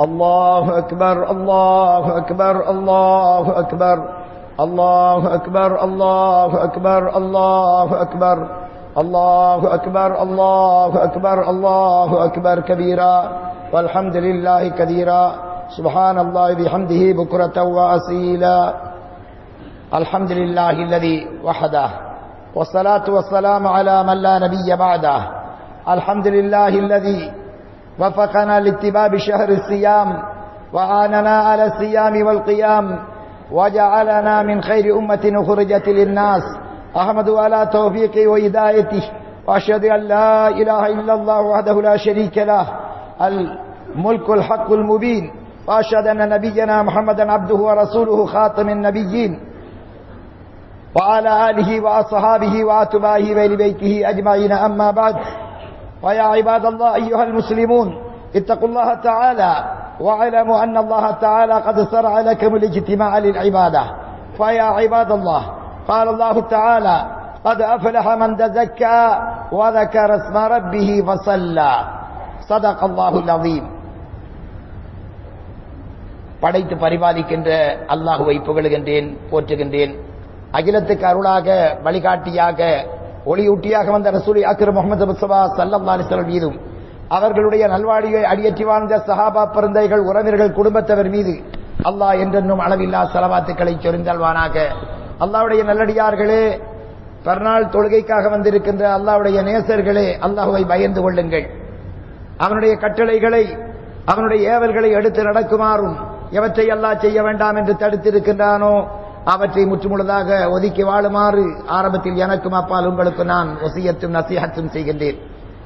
الله أكبر الله أكبر الله أكبر الله أكبر الله أكبر الله أكبر الله أكبر الله أكبر الله أكبر كبيرا والحمد لله كثيرا سبحان الله بحمده بكرة وأصيلا الحمد لله الذي وحده والصلاة والسلام على من لا نبي بعده الحمد لله الذي وفقنا لاتباب شهر الصيام وعاننا على الصيام والقيام وجعلنا من خير أمة أخرجت للناس. أحمد على توفيقه وهدايته وأشهد أن لا إله إلا الله وحده لا شريك له الملك الحق المبين وأشهد أن نبينا محمدا عبده ورسوله خاتم النبيين وعلى آله وأصحابه وأتباعه وآل بيته أجمعين. أما بعد ويا عباد الله أيها المسلمون اتقوا الله تعالى واعلموا أن الله تعالى قد شرع لكم الاجتماع للعبادة فيا عباد الله قال الله تعالى قد أفلح من تزكى وذكر اسم ربه فصلى صدق الله العظيم படைத்து பரிபாலிக்கின்ற அல்லாஹுவை புகழுகின்றேன் போற்றுகின்றேன் அகிலத்துக்கு அருளாக வழிகாட்டியாக ஒளியூட்டியாக வந்த ரசூலி அக்ரம் முகமது முஸ்தபா சல்லம் அலிஸ்வல் மீதும் அவர்களுடைய நல்வாடியை அடியற்றி வாழ்ந்த சஹாபா பிறந்தைகள் உறவினர்கள் குடும்பத்தவர் மீது அல்லாஹ் என்றென்னும் அளவில்லா செலவாத்துக்களை சொரிந்தல்வானாக. அல்லாவுடைய நல்லடியார்களே பர்நாள் தொழுகைக்காக வந்திருக்கின்ற அல்லாவுடைய நேசர்களே அல்லாஹுவை பயந்து கொள்ளுங்கள். அவனுடைய கட்டளைகளை அவனுடைய ஏவல்களை எடுத்து நடக்குமாறும் எவற்றை அல்லாஹ் செய்ய வேண்டாம் என்று தடுத்திருக்கின்றானோ அவற்றை முற்றுமுழுதாக ஒதுக்கி வாழுமாறு ஆரம்பத்தில் எனக்கும் அப்பால் உங்களுக்கு நான் ஒசியத்தும் நசிஹத்தும் செய்கின்றேன்.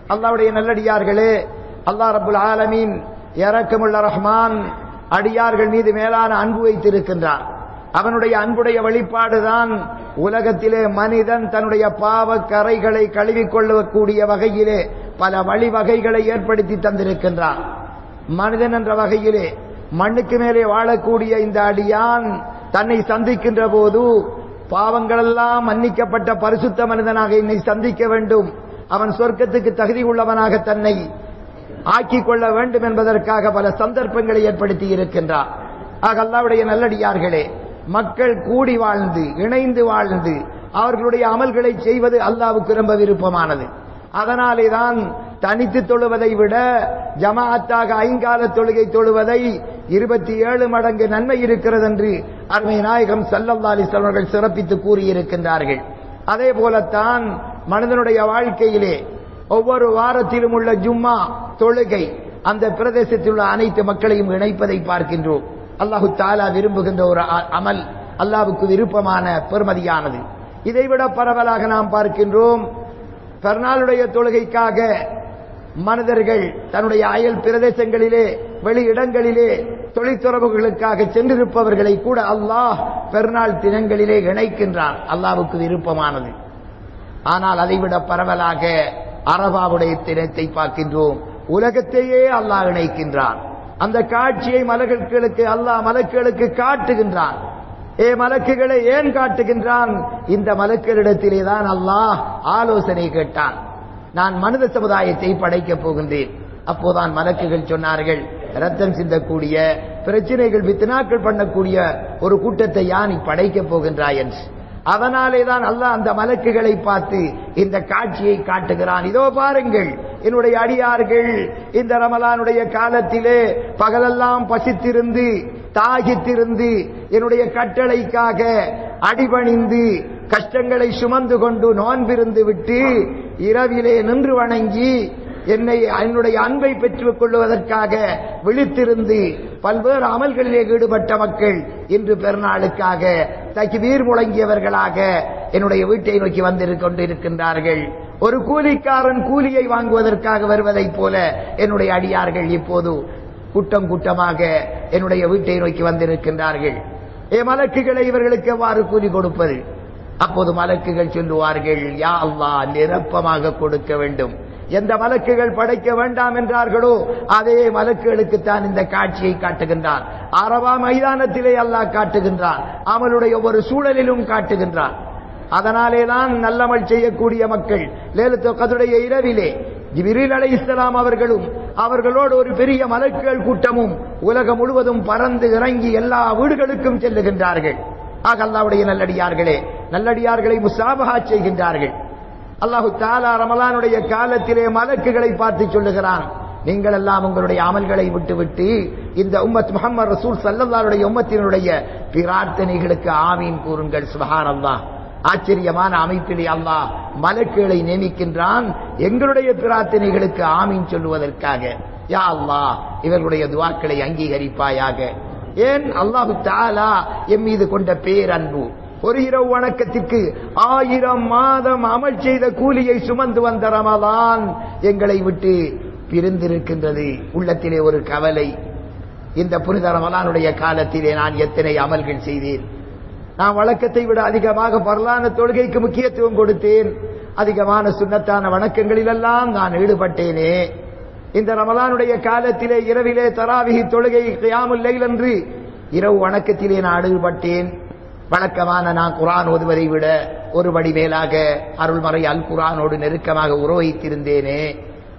அல்லாவுடைய நல்லடியார்களே அல்லா ரபுல் ஆலமீன் இறக்கமுள்ள ரஹ்மான் அடியார்கள் மீது மேலான அன்பு வைத்திருக்கின்றார். அவனுடைய அன்புடைய வெளிப்பாடுதான் உலகத்திலே மனிதன் தன்னுடைய பாவ கரைகளை கழுவிக்கொள்ளக்கூடிய வகையிலே பல வழிவகைகளை ஏற்படுத்தி தந்திருக்கின்றான். மனிதன் என்ற வகையிலே மண்ணுக்கு மேலே வாழக்கூடிய இந்த அடியான் தன்னை சந்திக்கின்ற போது பாவங்களெல்லாம் மன்னிக்கப்பட்ட பரிசுத்த மனிதனாக என்னை சந்திக்க வேண்டும். அவன் சொர்க்கத்துக்கு தகுதி உள்ளவனாக தன்னை ஆக்கிக் கொள்ள வேண்டும் என்பதற்காக பல சந்தர்ப்பங்களை ஏற்படுத்தி இருக்கின்றார். ஆக அல்லாவுடைய நல்லடியார்களே மக்கள் கூடி வாழ்ந்து இணைந்து வாழ்ந்து அவர்களுடைய அமல்களை செய்வது அல்லாவுக்கு ரொம்ப விருப்பமானது. அதனாலே தான் தனித்து தொழுவதை விட ஜமாஅத்தாக ஐங்கால தொழுகை தொழுவதை இருபத்தி ஏழு மடங்கு நன்மை இருக்கிறது என்று அருமை நாயகம் சல்லல்லா அலிஸ்வர்கள் சிறப்பித்து கூறியிருக்கின்றார்கள். அதே போலத்தான் மனிதனுடைய வாழ்க்கையிலே ஒவ்வொரு வாரத்திலும் உள்ள ஜும்மா தொழுகை அந்த பிரதேசத்தில் உள்ள அனைத்து மக்களையும் இணைப்பதை பார்க்கின்றோம். அல்லாஹு தாலா விரும்புகின்ற ஒரு அமல் அல்லாவுக்கு விருப்பமான பெருமதியானது இதைவிட பரவலாக நாம் பார்க்கின்றோம் பெருநாளுடைய தொழுகைக்காக மனிதர்கள் தன்னுடைய அயல் பிரதேசங்களிலே வெளி இடங்களிலே தொழிற்துறவுகளுக்காக சென்றிருப்பவர்களை கூட அல்லாஹ் பெருநாள் தினங்களிலே இணைக்கின்றான். அல்லாவுக்கு விருப்பமானது. ஆனால் அதைவிட பரவலாக அரபாவுடைய தினத்தை பார்க்கின்றோம். உலகத்தையே அல்லாஹ் இணைக்கின்றான். அந்த காட்சியை மலர்களுக்கு அல்லாஹ் மலக்குகளுக்கு காட்டுகின்றான். ஏ மலக்குகளை ஏன் காட்டுகின்றான்? இந்த மலக்களிடத்திலே தான் அல்லாஹ் ஆலோசனை கேட்டான். நான் மனித சமுதாயத்தை படைக்கப் போகின்றேன். அப்போதான் மலக்குகள் சொன்னார்கள் ரத்தம் சிந்தக்கூடிய பிரச்சனைகள் வித்தனாக்கள் பண்ணக்கூடிய ஒரு கூட்டத்தை யான் நீ படைக்கப் போகின்றாய் என்று. அதனாலே தான் அல்லாஹ் அந்த மலக்குகளை பார்த்து இந்த காட்சியை காட்டுகிறான். இதோ பாருங்கள் என்னுடைய அடியார்கள் இந்த ரமலானுடைய காலத்திலே பகலெல்லாம் பசித்திருந்து தாகித்திருந்து என்னுடைய கட்டளைக்காக அடிபணிந்து கஷ்டங்களை சுமந்து கொண்டு நோன்பிருந்து விட்டு இரவிலே நின்று வணங்கி என்னை என்னுடைய அன்பை பெற்றுக் கொள்வதற்காக விழித்திருந்து பல்வேறு அமல்களிலே ஈடுபட்ட மக்கள் இன்று பெருநாளுக்காக தகிவீர் முழங்கியவர்களாக என்னுடைய வீட்டை நோக்கி வந்திருக் கொண்டிருக்கின்றார்கள். ஒரு கூலிக்காரன் கூலியை வாங்குவதற்காக வருவதைப் போல என்னுடைய அடியார்கள் இப்போது கூட்டம் கூட்டமாக என்னுடைய வீட்டை நோக்கி வந்திருக்கின்றார்கள். ஏ மலக்குகளை இவர்களுக்கு எவ்வாறு கூலி கொடுப்பது? அப்போது மலக்குகள் சொல்லுவார்கள் யா அல்லா நிரப்பமாக கொடுக்க வேண்டும். எந்த மலக்குகள் படைக்க வேண்டாம் என்றார்களோ அதே மலக்குகளுக்கு தான் இந்த காட்சியை காட்டுகின்றார். அரபா மைதானத்திலே அல்லாஹ் காட்டுகின்றார். அவனுடைய ஒவ்வொரு சூழலிலும் காட்டுகின்றார். அதனாலே தான் நல்லமல் செய்யக்கூடிய மக்கள் லேலத்து கதுடைய இரவிலே ஜிபிரில் அலை இஸ்லாம் அவர்களும் அவர்களோடு ஒரு பெரிய மலக்குகள் கூட்டமும் உலகம் முழுவதும் பறந்து இறங்கி எல்லா வீடுகளுக்கும் செல்லுகின்றார்கள். ஆக அல்லாவுடைய நல்லடியார்களே நல்லடியார்களை முசாபகா செய்கின்றார்கள். அல்லாஹு தாலா ரமலானுடைய காலத்திலே மலக்குகளை பார்த்து சொல்லுகிறான். நீங்கள் எல்லாம் உங்களுடைய அமல்களை விட்டுவிட்டு இந்த உம்மத் முகமது ரசூல் சல்லல்லாருடைய உம்மத்தினுடைய பிரார்த்தனைகளுக்கு ஆமீன் கூறுங்கள். சுபஹான் அல்லாஹ் ஆச்சரியமான அமைப்பிலே அல்லாஹ் மலக்குகளை நியமிக்கின்றான். எங்களுடைய பிரார்த்தனைகளுக்கு ஆமீன் சொல்லுவதற்காக. யா அல்லாஹ் இவர்களுடைய துவாக்களை அங்கீகரிப்பாயாக. ஏன்? அல்லாஹு தாலா எம் மீது கொண்ட பேரன்பு. ஒரு இரவு வணக்கத்திற்கு ஆயிரம் மாதம் அமல் செய்த கூலியை சுமந்து வந்த ரமதான் எங்களை விட்டு பிரிந்திருக்கின்றது. உள்ளத்திலே ஒரு கவலை. இந்த புனித ரமலானுடைய காலத்திலே நான் எத்தனை அமல்கள் செய்தேன்? நான் வழக்கத்தை விட அதிகமாக பரலான தொழுகைக்கு முக்கியத்துவம் கொடுத்தேன். அதிகமான சுண்ணத்தான வணக்கங்களிலெல்லாம் நான் ஈடுபட்டேனே. இந்த ரமலானுடைய காலத்திலே இரவிலே தராவிகி தொழுகை கியாமுல் என்று இரவு வணக்கத்திலே நான் ஈடுபட்டேன். வழக்கமான நான் குரான் ஓதுவதை விட ஒரு படி மேலாக அருள்மறை அல் குரானோடு நெருக்கமாக உறவைத்திருந்தேனே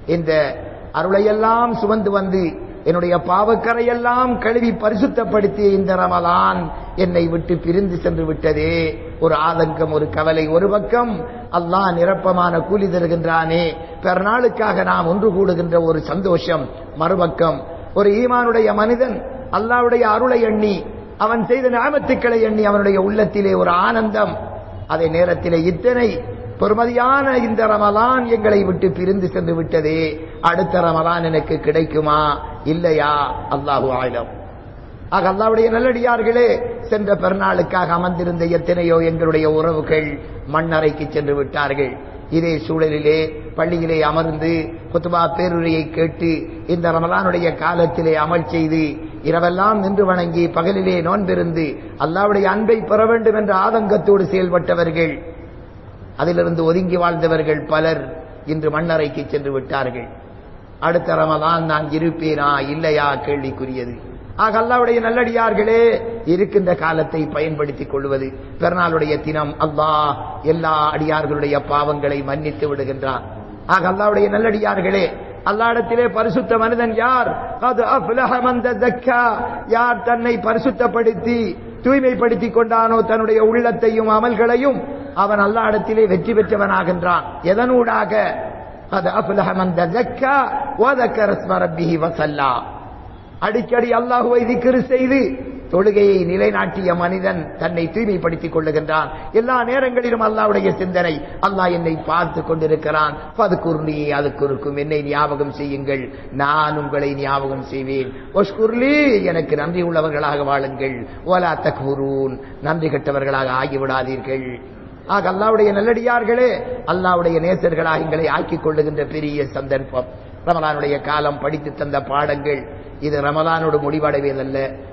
இந்த அருளையெல்லாம் சுமந்து வந்து என்னுடைய பாவக்கரையெல்லாம் கழுவி பரிசுத்தப்படுத்திய இந்த ரமலான் என்னை விட்டு பிரிந்து சென்று விட்டதே. ஒரு ஆதங்கம் ஒரு கவலை ஒரு பக்கம் அல்லாஹ் நிரப்பமான கூலி தருகின்றானே. பெருநாளுக்காக நாம் ஒன்று கூடுகின்ற ஒரு சந்தோஷம் மறுபக்கம் ஒரு ஈமானுடைய மனிதன் அல்லாவுடைய அருளை எண்ணி அவன் செய்த நாமத்துக்களை எண்ணி அவனுடைய உள்ளத்திலே ஒரு ஆனந்தம். அதே நேரத்திலே இத்தனை பொறுமதியான இந்த ரமலான் எங்களை விட்டு பிரிந்து சென்று விட்டதே. அடுத்த ரமலான் எனக்கு கிடைக்குமா? இல்லையா? அல்லாஹு ஆயிலம் ஆக அல்லாவுடைய நல்லடியார்களே சென்ற பெருநாளுக்காக அமர்ந்திருந்த எத்தனையோ எங்களுடைய உறவுகள் மண்ணறைக்கு சென்று விட்டார்கள். இதே சூழலிலே பள்ளியிலே அமர்ந்து குத்துபா பேருரையை கேட்டு இந்த ரமலானுடைய காலத்திலே அமல் செய்து இரவெல்லாம் நின்று வணங்கி பகலிலே நோன்பிருந்து அல்லாவுடைய அன்பை பெற வேண்டும் என்ற ஆதங்கத்தோடு செயல்பட்டவர்கள் அதிலிருந்து ஒதுங்கி வாழ்ந்தவர்கள் பலர் இன்று மண்ணறைக்கு சென்று விட்டார்கள். அடுத்த ரமதான் நான் இருப்பேனா? இல்லையா? கேள்விக்குரியது. ஆக அல்லாவுடைய நல்லடியார்களே இருக்கின்ற காலத்தை பயன்படுத்திக் கொள்வது பெருநாளுடைய தினம் அல்லாஹ் எல்லா அடியார்களுடைய பாவங்களை மன்னித்து விடுகின்றான். ஆக அல்லாவுடைய நல்லடியார்களே அல்லாடத்திலே பரிசுத்த மனிதன் யார்? அது யார் தன்னை பரிசுத்தப்படுத்தி தூய்மைப்படுத்திக் கொண்டானோ? தன்னுடைய உள்ளத்தையும் அமல்களையும் அவன் அல்லாடத்திலே வெற்றி பெற்றவனாகின்றான். எதனூடாக? அது அபுலக மந்த ஜக்கா வதக்கர் ரப்பிஹி வசல்லா அடிக்கடி அல்லாஹுவை திக்கிரு செய்து தொழுகையை நிலைநாட்டிய மனிதன் தன்னை தூய்மைப்படுத்திக் கொள்ளுகின்றான். எல்லா நேரங்களிலும் அல்லாவுடைய சிந்தனை அல்லாஹ் என்னை பார்த்து கொண்டிருக்கிறான். அது குர்லியே அது குறுக்கும் என்னை ஞாபகம் செய்யுங்கள். நான் உங்களை ஞாபகம் செய்வேன். ஒஷ்குர்லி எனக்கு நன்றி உள்ளவர்களாக வாழுங்கள். ஓலா தக்ஹுரூன் நன்றி கெட்டவர்களாக ஆகிவிடாதீர்கள். ஆக அல்லாவுடைய நல்லடியார்களே அல்லாவுடைய நேசர்களாக எங்களை ஆக்கிக் கொள்ளுகின்ற பெரிய சந்தர்ப்பம். ரமலானுடைய காலம் படித்து தந்த பாடங்கள். இது ரமலானோடு முடிவடைவதல்ல.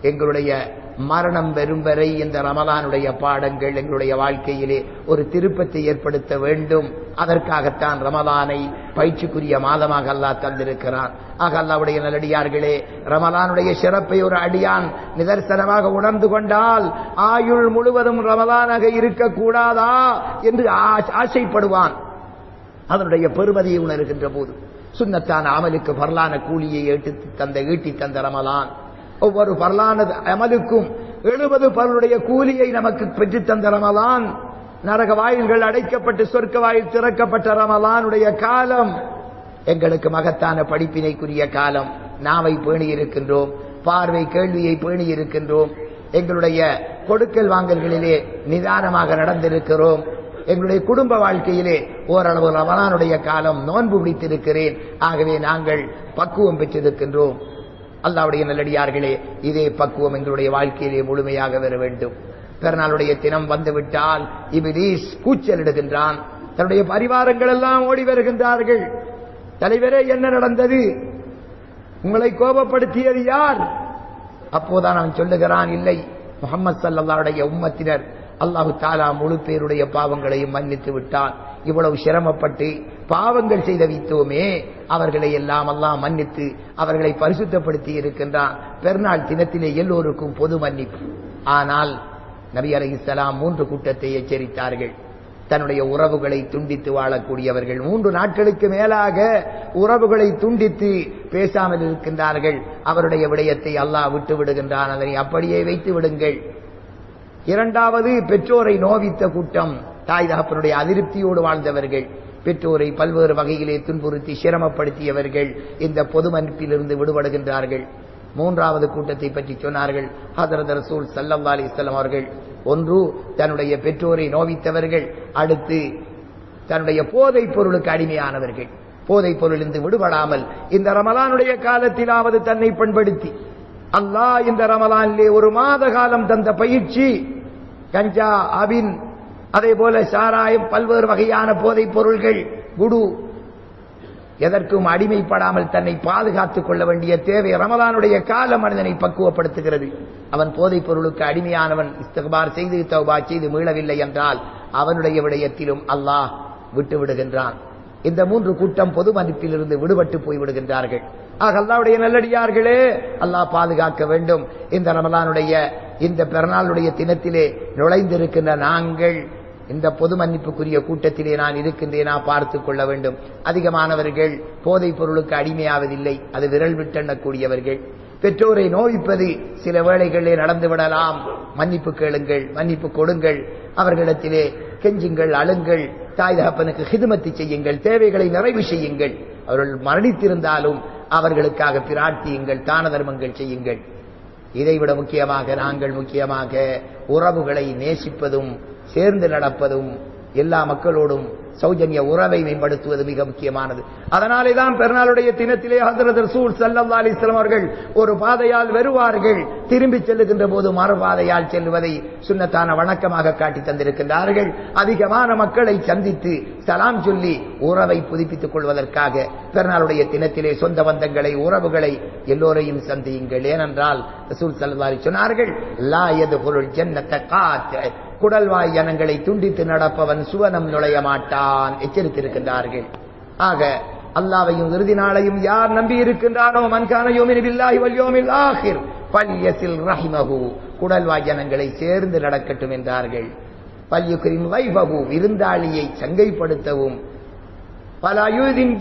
எங்களுடைய மரணம் வெறும் வரை இந்த ரமலானுடைய பாடங்கள் எங்களுடைய வாழ்க்கையிலே ஒரு திருப்பத்தை ஏற்படுத்த வேண்டும். அதற்காகத்தான் ரமலானை பயிற்சிக்குரிய மாதமாக அல்லாஹ் தந்திருக்கிறான். ஆக அல்லாவுடைய நல்லடியார்களே ரமலானுடைய சிறப்பை ஒரு அடியான் நிதர்சனமாக உணர்ந்து கொண்டால் ஆயுள் முழுவதும் ரமலானாக இருக்கக்கூடாதா என்று ஆ- ஆசைப்படுவான். அதனுடைய பெருமதியை உணர்கின்ற போது சுண்ணத்தான் அமலுக்கு வரலான கூலியை ஏட்டு தந்த ஈட்டி தந்த ரமலான் ஒவ்வொரு பரலானது அமலுக்கும் எழுபது பருடைய கூலியை நமக்கு பெற்று தந்த ரமலான். நரக வாயில்கள் அடைக்கப்பட்டு சொர்க்க வாயில் திறக்கப்பட்ட ரமலானுடைய காலம். எங்களுக்கு மகத்தான படிப்பினைக்குரிய காலம். நாவை பேணி இருக்கின்றோம். பார்வை கேள்வியை பேணி இருக்கின்றோம். எங்களுடைய கொடுக்கல் வாங்கல்களிலே நிதானமாக நடந்திருக்கிறோம். எங்களுடைய குடும்ப வாழ்க்கையிலே ஓரளவு ரமலானுடைய காலம் நோன்பு பிடித்திருக்கிறேன் ஆகவே நாங்கள் பக்குவம் பெற்றிருக்கின்றோம். அல்லாவுடைய நல்லடியார்களே இதே பக்குவம் எங்களுடைய வாழ்க்கையிலே முழுமையாக வர வேண்டும். பிறநாளுடைய தினம் வந்துவிட்டால் இபிலீஸ் கூச்சலிடுகின்றான். தன்னுடைய பரிவாரங்கள் எல்லாம் ஓடி வருகின்றார்கள். தலைவரே என்ன நடந்தது? உங்களை கோபப்படுத்தியது யார்? அப்போதான் அவன் சொல்லுகிறான் இல்லை முகமது சல்லாவுடைய உம்மத்தினர் அல்லாஹு தாலா முழு பேருடைய பாவங்களையும் மன்னித்து விட்டான். இவ்வளவு சிரமப்பட்டு பாவங்கள் செய்த வைத்தோமே அவர்களை எல்லாம் எல்லாம் மன்னித்து அவர்களை பரிசுத்தப்படுத்தி இருக்கின்றான். பெருநாள் தினத்திலே எல்லோருக்கும் பொது மன்னிப்பு. ஆனால் நபி அலிசலாம் மூன்று கூட்டத்தை எச்சரித்தார்கள். தன்னுடைய உறவுகளை துண்டித்து வாழக்கூடியவர்கள் மூன்று நாட்களுக்கு மேலாக உறவுகளை துண்டித்து பேசாமல் இருக்கின்றார்கள். அவருடைய விடயத்தை அல்லாஹ் விட்டு விடுகின்றான். அதனை அப்படியே வைத்து விடுங்கள். இரண்டாவது பெற்றோரை நோவித்த கூட்டம் தாய் தகப்பனுடைய அதிருப்தியோடு வாழ்ந்தவர்கள். பெற்றோரை பல்வேறு வகையிலே துன்புறுத்தி சிரமப்படுத்தியவர்கள் இந்த பொது மன்னிப்பிலிருந்து விடுபடுகின்றார்கள். மூன்றாவது கூட்டத்தை பற்றி சொன்னார்கள். ஹதரத் ரசூல் சல்லல்லா அலிஸ்லாம் அவர்கள். ஒன்று தன்னுடைய பெற்றோரை நோவித்தவர்கள். அடுத்து தன்னுடைய போதைப் பொருளுக்கு அடிமையானவர்கள். போதைப் பொருளிலிருந்து விடுபடாமல் இந்த ரமலானுடைய காலத்திலாவது தன்னை பண்படுத்தி அல்லாஹ் இந்த ரமலானிலே ஒரு மாத காலம் தந்த பயிற்சி கஞ்சா அபின் அதே போல சாராயம் பல்வேறு வகையான போதைப் பொருள்கள் குடு. எதற்கும் அடிமைப்படாமல் தன்னை பாதுகாத்துக் கொள்ள வேண்டிய தேவை ரமதானுடைய கால மனிதனை பக்குவப்படுத்துகிறது. அவன் போதைப் பொருளுக்கு அடிமையானவன் இஸ்தகபார் செய்து தௌபா செய்து மீளவில்லை என்றால் அவனுடைய விடயத்திலும் அல்லாஹ் விட்டு விடுகின்றான் இந்த மூன்று கூட்டம் பொது மதிப்பிலிருந்து விடுபட்டு போய் விடுகின்றார்கள் ஆக அல்லாவுடைய நல்லடியார்களே அல்லாஹ் பாதுகாக்க வேண்டும். இந்த ரமலானுடைய இந்த பிறநாளுடைய தினத்திலே நுழைந்திருக்கின்ற நாங்கள் இந்த பொது மன்னிப்புக்குரிய கூட்டத்திலே நான் இருக்கின்றேனா பார்த்துக் கொள்ள வேண்டும். அதிகமானவர்கள் போதைப் பொருளுக்கு அடிமையாவதில்லை. அது விரல் விட்டெண்ணக்கூடியவர்கள். பெற்றோரை நோவிப்பது சில வேளைகளிலே நடந்து விடலாம். மன்னிப்பு கேளுங்கள் மன்னிப்பு கொடுங்கள். அவர்களிடத்திலே கெஞ்சுங்கள் அழுங்கள். தாய் தகப்பனுக்கு ஹிதுமத்தி செய்யுங்கள் தேவைகளை நிறைவு செய்யுங்கள். அவர்கள் மரணித்திருந்தாலும் அவர்களுக்காக பிரார்த்தியுங்கள் தான தர்மங்கள் செய்யுங்கள். இதைவிட முக்கியமாக நாங்கள் முக்கியமாக உறவுகளை நேசிப்பதும் சேர்ந்து நடப்பதும் எல்லா மக்களோடும் சௌஜன்ய உறவை மேம்படுத்துவது மிக முக்கியமானது. அதனாலே தான் பெருநாளுடைய தினத்திலே ஹசரத் ரசூல் சல்லா அலிஸ்லாம் அவர்கள் ஒரு பாதையால் வருவார்கள். திரும்பி செல்லுகின்ற போது மறுபாதையால் செல்வதை சுண்ணத்தான வணக்கமாக காட்டி தந்திருக்கின்றார்கள். அதிகமான மக்களை சந்தித்து சலாம் சொல்லி உறவை புதுப்பித்துக் கொள்வதற்காக பெருநாளுடைய தினத்திலே சொந்த பந்தங்களை உறவுகளை எல்லோரையும் சந்தியுங்கள். ஏனென்றால் ரசூல் சல்லா சொன்னார்கள் லா எது பொருள் ஜன்னத்த காத்து குடல்வாய் ஜனங்களை துண்டித்து நடப்பவன் சுவனம் நுழைய மாட்டான். எச்சரித்திருக்கின்றார்கள். ஆக அல்லாவையும் இறுதி நாளையும் யார் நம்பி இருக்கின்றானோ மன்கானையும் பல்யசில் ரஹிமகு குடல்வாய் ஜனங்களை சேர்ந்து நடக்கட்டும் என்றார்கள். பல்யுகரின் வைபகு விருந்தாளியை சங்கைப்படுத்தவும். பல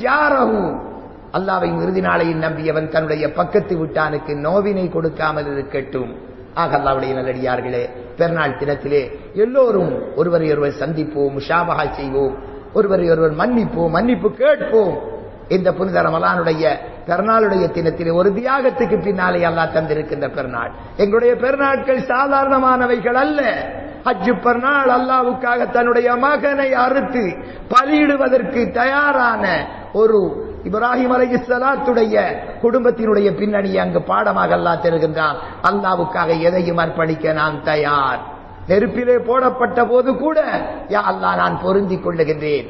ஜாரகு அல்லாவையும் இறுதி நாளையும் நம்பியவன் தன்னுடைய பக்கத்து விட்டானுக்கு நோவினை கொடுக்காமல் இருக்கட்டும். ஆக அல்லாவுடைய நல்லடியார்களே பெருநாள் தினத்திலே எல்லோரும் ஒருவரை ஒருவர் சந்திப்போம் ஷாபகா செய்வோம். ஒருவரை ஒருவர் மன்னிப்போம் மன்னிப்பு கேட்போம். இந்த புனித ரமலானுடைய பெருநாளுடைய தினத்திலே ஒரு தியாகத்துக்கு பின்னாலே அல்லா தந்திருக்கின்ற பெருநாள். எங்களுடைய பெருநாட்கள் சாதாரணமானவைகள் அல்ல. ஹஜ்ஜு பெருநாள் அல்லாவுக்காக தன்னுடைய மகனை அறுத்து பலியிடுவதற்கு தயாரான ஒரு இப்ராஹிம் அலை இஸ்லாத்துடைய குடும்பத்தினுடைய பின்னணியை அங்கு பாடமாக அல்லா தருகின்றான். அல்லாவுக்காக எதையும் அர்ப்பணிக்க நான் தயார். நெருப்பிலே போடப்பட்ட போது கூட யா அல்லாஹ் நான் பொருந்திக் கொள்ளுகின்றேன்.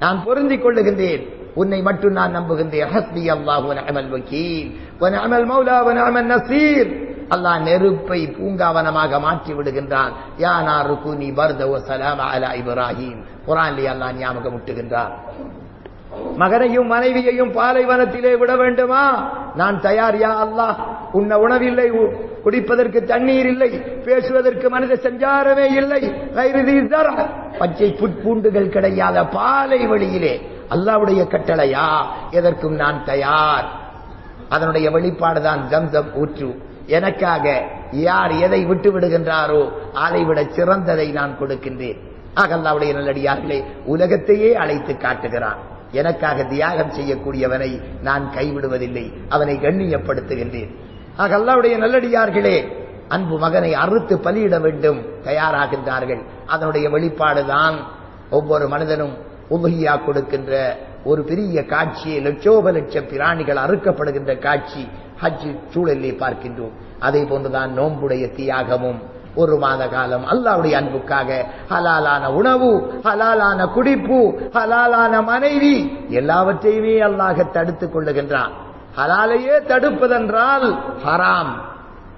நான் பொருந்திக் கொள்ளுகின்றேன். உன்னை மட்டும் நான் நம்புகின்றேன். ஹஸ்பி அல்லாஹு வனஅமல் வக்கீல். அமல் மௌலா வனஅமல் நசீர். அல்லாஹ் நெருப்பை பூங்காவனமாக மாற்றி விடுகின்றான். யா நாரு குனி பர்த சலாம் அலா இப்ராஹிம். அல்லாஹ் ஞாபகம் விட்டுகின்றான் மகனையும் மனைவியையும் பாலைவனத்திலே விட வேண்டுமா? நான் தயார் யா அல்லாஹ். உன்ன உணவில்லை உ- குடிப்பதற்கு தண்ணீர் இல்லை பேசுவதற்கு மனித சஞ்சாரமே இல்லை. பச்சை புட்பூண்டுகள் கிடையாத பாலை வழியிலே அல்லாவுடைய கட்டளையா? எதற்கும் நான் தயார். அதனுடைய வெளிப்பாடுதான் ஜம்சம் ஊற்று. எனக்காக யார் எதை விட்டு விடுகின்றாரோ அதை விட சிறந்ததை நான் கொடுக்கின்றேன். ஆக அல்லாவுடைய நல்லடியார்களே உலகத்தையே அழைத்து காட்டுகிறான். எனக்காக தியாகம் செய்யக்கூடியவனை நான் கைவிடுவதில்லை அவனை கண்ணியப்படுத்துகின்றேன். ஆக அல்லாவுடைய நல்லடியார்களே அன்பு மகனை அறுத்து பலியிட வேண்டும் தயாராகின்றார்கள். அதனுடைய வெளிப்பாடுதான் ஒவ்வொரு மனிதனும் உபகியா கொடுக்கின்ற ஒரு பெரிய காட்சியை லட்சோப லட்ச பிராணிகள் அறுக்கப்படுகின்ற காட்சி ஹஜ் சூழலிலே பார்க்கின்றோம். அதே போன்றுதான் நோன்புடைய தியாகமும். ஒரு மாத காலம் அல்லாவுடைய அன்புக்காக ஹலாலான உணவு ஹலாலான குடிப்பு ஹலாலான மனைவி எல்லாவற்றையுமே அல்லாஹ் தடுத்துக் கொள்ளுகின்றான். ஹலாலையே தடுப்பதென்றால் ஹராம்.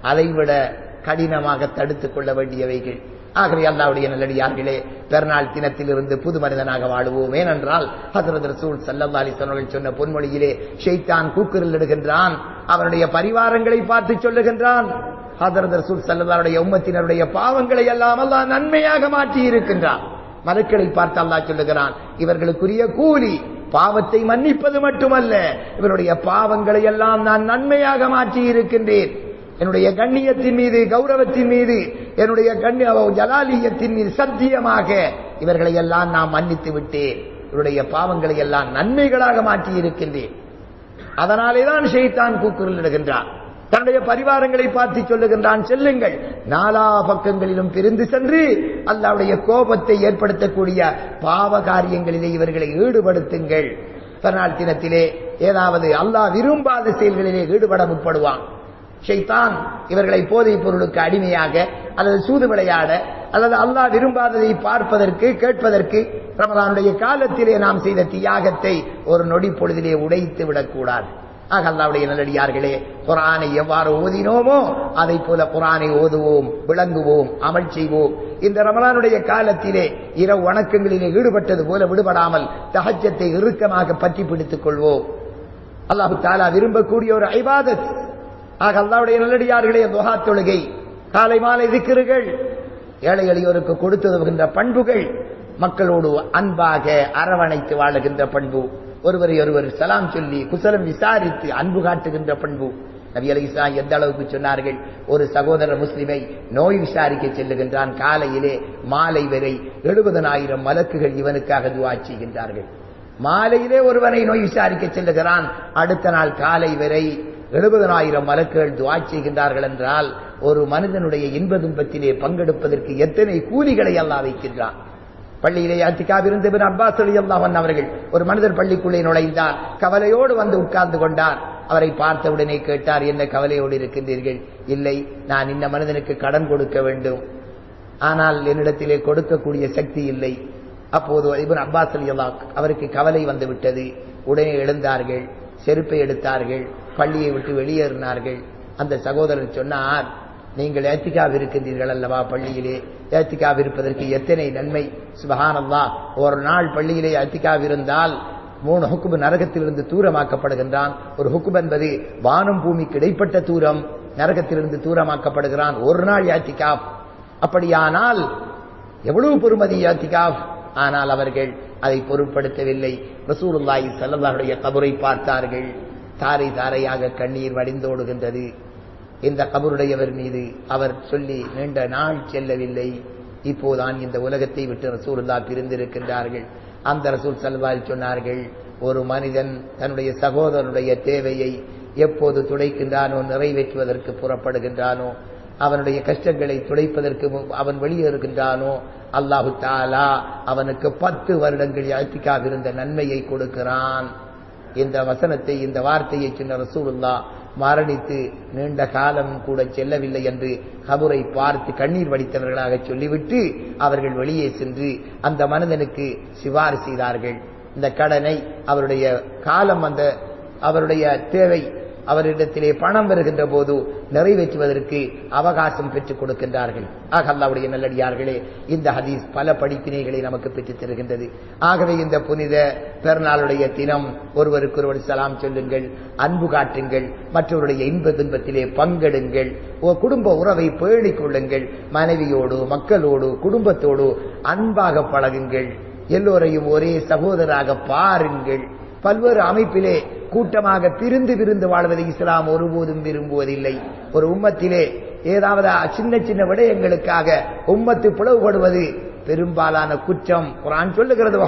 அதைவிட கடினமாக தடுத்துக் கொள்ள வேண்டியவைகள். ஆகவே அல்லாவுடைய நல்லடியார்களே பெருநாள் தினத்திலிருந்து புது மனிதனாக வாழுவோம். ஏனென்றால் ஹசரத் ரசூல் சல்லல்லா அலிஸ்வர்கள் சொன்ன பொன்மொழியிலே ஷெய்தான் கூக்குரல் இடுகின்றான் அவனுடைய பரிவாரங்களை பார்த்து சொல்லுகின்றான். ஹசரத் ரசூல் சல்லதாருடைய உம்மத்தினருடைய பாவங்களை எல்லாம் அல்லாஹ் நன்மையாக மாற்றி இருக்கின்றான் மலக்களை பார்த்து அல்லா சொல்லுகிறான் இவர்களுக்குரிய கூலி பாவத்தை மன்னிப்பது மட்டுமல்ல இவருடைய பாவங்களை எல்லாம் நான் நன்மையாக மாற்றி இருக்கின்றேன் என்னுடைய கண்ணியத்தின் மீது கௌரவத்தின் மீது என்னுடைய கண்ணிய ஜலாலியத்தின் மீது சத்தியமாக இவர்களை எல்லாம் நான் மன்னித்து விட்டேன். இவருடைய பாவங்களை எல்லாம் நன்மைகளாக மாற்றி இருக்கின்றேன் அதனாலேதான் ஷெய்தான் கூக்குரலிடுகின்றான் தன்னுடைய பரிவாரங்களை பார்த்து சொல்லுகின்றான் செல்லுங்கள். நாலா பக்கங்களிலும் பிரிந்து சென்று அல்லாவுடைய கோபத்தை ஏற்படுத்தக்கூடிய பாவ காரியங்களிலே இவர்களை ஈடுபடுத்துங்கள். பிறநாள் தினத்திலே ஏதாவது அல்லாஹ் விரும்பாத செயல்களிலே ஈடுபட முற்படுவான். ஷைத்தான் இவர்களை போதைப் பொருளுக்கு அடிமையாக அல்லது சூது விளையாட அல்லது அல்லாஹ் விரும்பாததை பார்ப்பதற்கு கேட்பதற்கு ரமலானுடைய காலத்திலே நாம் செய்த தியாகத்தை ஒரு நொடி பொழுதிலே உடைத்து விடக்கூடாது. ஆக அல்லாவுடைய நல்லடியார்களே குரானை எவ்வாறு ஓதினோமோ அதை போல குரானை ஓதுவோம் விளங்குவோம் அமல் செய்வோம். இந்த ரமலானுடைய காலத்திலே இரவு வணக்கங்களிலே ஈடுபட்டது போல விடுபடாமல் தகச்சத்தை இறுக்கமாக பற்றி பிடித்துக் கொள்வோம். அல்லாஹு தாலா விரும்பக்கூடிய ஒரு ஐபாதத். ஆக அல்லாவுடைய நல்லடியார்களே துஹா தொழுகை காலை மாலை திக்கிறுகள் ஏழை எளியோருக்கு கொடுத்து உதவுகின்ற பண்புகள் மக்களோடு அன்பாக அரவணைத்து வாழுகின்ற பண்பு. ஒருவரை ஒருவர் சலாம் சொல்லி குசலம் விசாரித்து அன்பு காட்டுகின்ற பண்பு. நபி அலிசா எந்த அளவுக்கு சொன்னார்கள்? ஒரு சகோதரர் முஸ்லிமை நோய் விசாரிக்க செல்லுகின்றான். காலையிலே மாலை வரை எழுபதனாயிரம் மலக்குகள் இவனுக்காக துவா செய்கின்றார்கள். மாலையிலே ஒருவனை நோய் விசாரிக்க செல்லுகிறான். அடுத்த நாள் காலை வரை எழுபதனாயிரம் மலக்குகள் துவா செய்கின்றார்கள் என்றால் ஒரு மனிதனுடைய இன்ப துன்பத்திலே பங்கெடுப்பதற்கு எத்தனை கூலிகளை அல்லா வைக்கின்றான்? பள்ளியிலே அத்திகாவிருந்த பின் அப்பாஸ் அலி அல்லாஹன் அவர்கள் ஒரு மனிதர் பள்ளிக்குள்ளே நுழைந்தார். கவலையோடு வந்து உட்கார்ந்து கொண்டார். அவரை பார்த்தவுடனே கேட்டார் என்ன கவலையோடு இருக்கின்றீர்கள்? இல்லை நான் இந்த மனிதனுக்கு கடன் கொடுக்க வேண்டும். ஆனால் என்னிடத்திலே கொடுக்கக்கூடிய சக்தி இல்லை. அப்போது இபன் அப்பாஸ் அலி அல்லா அவருக்கு கவலை வந்துவிட்டது உடனே எழுந்தார்கள் செருப்பை எடுத்தார்கள் பள்ளியை விட்டு வெளியேறினார்கள். அந்த சகோதரர் சொன்னார் நீங்கள் ஏத்திக்காവ് இருக்கின்றீர்கள் அல்லவா பள்ளியிலே? ஏத்திக்காവ് இருப்பதற்கு எத்தனை நன்மை? சுபகானல்லா ஒரு நாள் பள்ளியிலே ஏத்திக்காவு இருந்தால் மூணு ஹுக்குபு நரகத்திலிருந்து தூரமாக்கப்படுகின்றான். ஒரு ஹுக்குப் என்பது வானம் பூமிக்கு இடைப்பட்ட தூரம் நரகத்திலிருந்து தூரமாக்கப்படுகிறான். ஒரு நாள் யாத்திகாப் அப்படியானால் எவ்வளவு பொறுமதி யாத்திகாப் ஆனால் அவர்கள் அதை பொருட்படுத்தவில்லை. ரசூலுல்லாஹி செல்லவர்களுடைய கபரை பார்த்தார்கள். தாரை தாரையாக கண்ணீர் வடிந்தோடுகின்றது. இந்த கபருடையவர் மீது அவர் சொல்லி நீண்ட நாள் செல்லவில்லை. இப்போதான் இந்த உலகத்தை விட்டு ரசூல்லா பிரிந்திருக்கின்றார்கள். அந்த ரசூல் சல்வால் சொன்னார்கள் ஒரு மனிதன் தன்னுடைய சகோதரனுடைய தேவையை எப்போது துடைக்கின்றானோ நிறைவேற்றுவதற்கு புறப்படுகின்றானோ அவனுடைய கஷ்டங்களை துடைப்பதற்கு அவன் வெளியேறுகின்றானோ அல்லாஹு தாலா அவனுக்கு பத்து வருடங்கள் யாத்திக்காவிருந்த நன்மையை கொடுக்கிறான். இந்த வசனத்தை இந்த வார்த்தையை சொன்ன ரசூல்லா மரணித்து நீண்ட காலம் கூட செல்லவில்லை என்று கபுரை பார்த்து கண்ணீர் வடித்தவர்களாக சொல்லிவிட்டு அவர்கள் வெளியே சென்று அந்த மனிதனுக்கு சிவாறு செய்தார்கள். இந்த கடனை அவருடைய காலம் அந்த அவருடைய தேவை அவரிடத்திலே பணம் வருகின்ற போது நிறைவேற்றுவதற்கு அவகாசம் பெற்றுக் கொடுக்கின்றார்கள். ஆக அல்லாவுடைய நல்லடியார்களே இந்த ஹதீஸ் பல படிப்பினைகளை நமக்கு பெற்றுத் தருகின்றது. ஆகவே இந்த புனித பெருநாளுடைய தினம் ஒருவருக்கு ஒருவர் சலாம் சொல்லுங்கள் அன்பு காட்டுங்கள் மற்றவருடைய இன்ப துன்பத்திலே பங்கெடுங்கள் குடும்ப உறவை பேணிக் கொள்ளுங்கள் மனைவியோடு மக்களோடு குடும்பத்தோடு அன்பாக பழகுங்கள் எல்லோரையும் ஒரே சகோதராக பாருங்கள். பல்வேறு அமைப்பிலே கூட்டமாக பிரிந்து பிரிந்து வாழ்வதை இஸ்லாம் ஒருபோதும் விரும்புவதில்லை. ஒரு உம்மத்திலே ஏதாவது சின்ன சின்ன விடயங்களுக்காக உம்மத்து பிளவுபடுவது பெரும்பாலான குற்றம். குரான் சொல்லுகிறது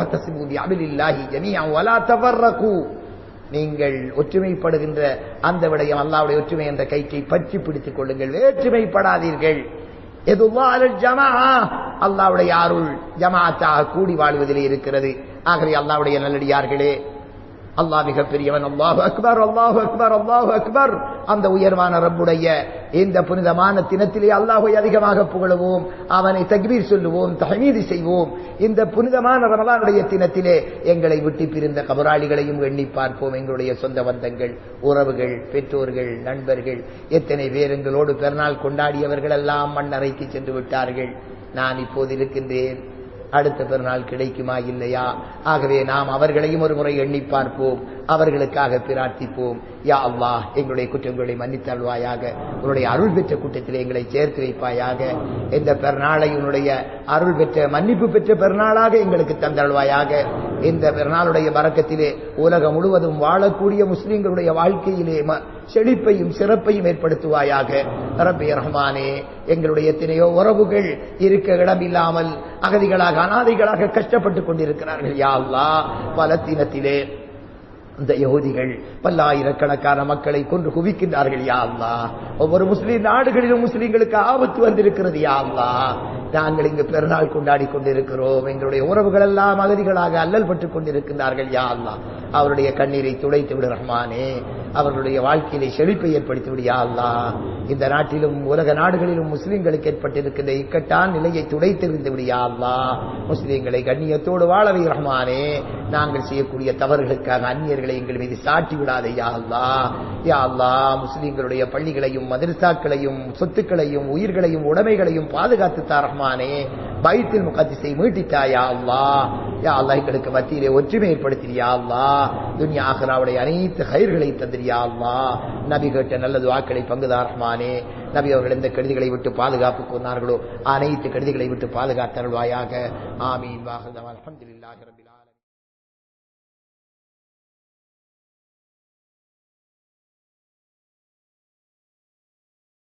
நீங்கள் ஒற்றுமைப்படுகின்ற அந்த விடயம் அல்லாவுடைய ஒற்றுமை என்ற கைக்கை பற்றி பிடித்துக் கொள்ளுங்கள். வேற்றுமைப்படாதீர்கள். அல்லாவுடைய அருள் ஜமாத்தாக கூடி வாழ்வதிலே இருக்கிறது. ஆகவே அல்லாவுடைய நல்லடியார்களே அல்லாஹ் மிக பெரியவன் அல்லாஹு அக்பர் அல்லாஹு அக்பர் அல்லாஹு அக்பர். அந்த உயர்வான ரப்புடைய இந்த புனிதமான தினத்திலே அல்லாஹை அதிகமாக புகழுவோம் அவனை தக்பீர் சொல்லுவோம் தகமீதி செய்வோம். இந்த புனிதமான ரமலானுடைய தினத்திலே எங்களை விட்டு பிரிந்த கபராளிகளையும் எண்ணி பார்ப்போம். எங்களுடைய சொந்த பந்தங்கள் உறவுகள் பெற்றோர்கள் நண்பர்கள் எத்தனை பேர் எங்களோடு பெருநாள் கொண்டாடியவர்கள் எல்லாம் மண்ணறைக்கு சென்று விட்டார்கள். நான் இப்போது இருக்கின்றேன். அடுத்த பெருநாள் கிடைக்குமா இல்லையா? ஆகவே நாம் அவர்களையும் ஒரு முறை எண்ணி பார்ப்போம். அவர்களுக்காக பிரார்த்திப்போம். யா அல்லாஹ் எங்களுடைய குற்றங்களை மன்னித்தல்வாயாக உன்னுடைய அருள் பெற்ற கூட்டத்திலே எங்களை சேர்த்து வைப்பாயாக. இந்த பெருநாளை உன்னுடைய அருள் பெற்ற மன்னிப்பு பெற்ற பெருநாளாக எங்களுக்கு தந்தல்வாயாக இந்த பெருநாளுடைய வரக்கத்திலே உலகம் முழுவதும் வாழக்கூடிய முஸ்லிம்களுடைய வாழ்க்கையிலே ம- செழிப்பையும் சிறப்பையும் ஏற்படுத்துவாயாக. ரப்பி ரஹ்மானே எங்களுடைய எத்தனையோ உறவுகள் இருக்க இடமில்லாமல் அகதிகளாக அனாதைகளாக கஷ்டப்பட்டுக் கொண்டிருக்கிறார்கள். யாவா பல பலத்தீனத்திலே இந்த யகுதிகள் பல்லாயிரக்கணக்கான மக்களை கொன்று குவிக்கின்றார்கள் யா ஒவ்வொரு முஸ்லீம் நாடுகளிலும் முஸ்லிம்களுக்கு ஆபத்து வந்திருக்கிறது யா நாங்கள் இங்கு பெருநாள் கொண்டாடி கொண்டிருக்கிறோம். எங்களுடைய உறவுகள் எல்லாம் அகதிகளாக அல்லல் பட்டுக் கொண்டிருக்கின்றார்கள் யா அவருடைய கண்ணீரை துடைத்து விடு ரஹ்மானே. அவர்களுடைய வாழ்க்கையிலே செழிப்பை ஏற்படுத்தி விடு இந்த நாட்டிலும் உலக நாடுகளிலும் முஸ்லிம்களுக்கு ஏற்பட்டிருக்கின்ற இக்கட்டான் நிலையை துடைத்திருந்து விடு முஸ்லீம்களை முஸ்லிம்களை கண்ணியத்தோடு வாழவை ரஹ்மானே. நாங்கள் செய்யக்கூடிய தவறுகளுக்காக அந்நியர்களை எங்கள் மீது சாட்டி விடாத யா அல்லாஹ் யா அல்லா முஸ்லீம்களுடைய பள்ளிகளையும் மதரசாக்களையும் சொத்துக்களையும் உயிர்களையும் உடைமைகளையும் பாதுகாத்து தா பயத்தில் முகத்திசை மீட்டித்தா யா யா அல்லா எங்களுக்கு மத்தியிலே ஒற்றுமை ஏற்படுத்தியா துன்யா ஆகராவுடைய அனைத்து கயிர்களை தந்திரியா அல்லாஹ் நபி கேட்ட நல்ல துவாக்களை பங்குதாரஹ்மானே நபி அவர்கள் எந்த கெடுதிகளை விட்டு பாதுகாப்பு கொண்டார்களோ அனைத்து கெடுதிகளை விட்டு பாதுகாத்தருள்வாயாக ஆமீன். வாஹதம் அல்ஹம்துலில்லாஹி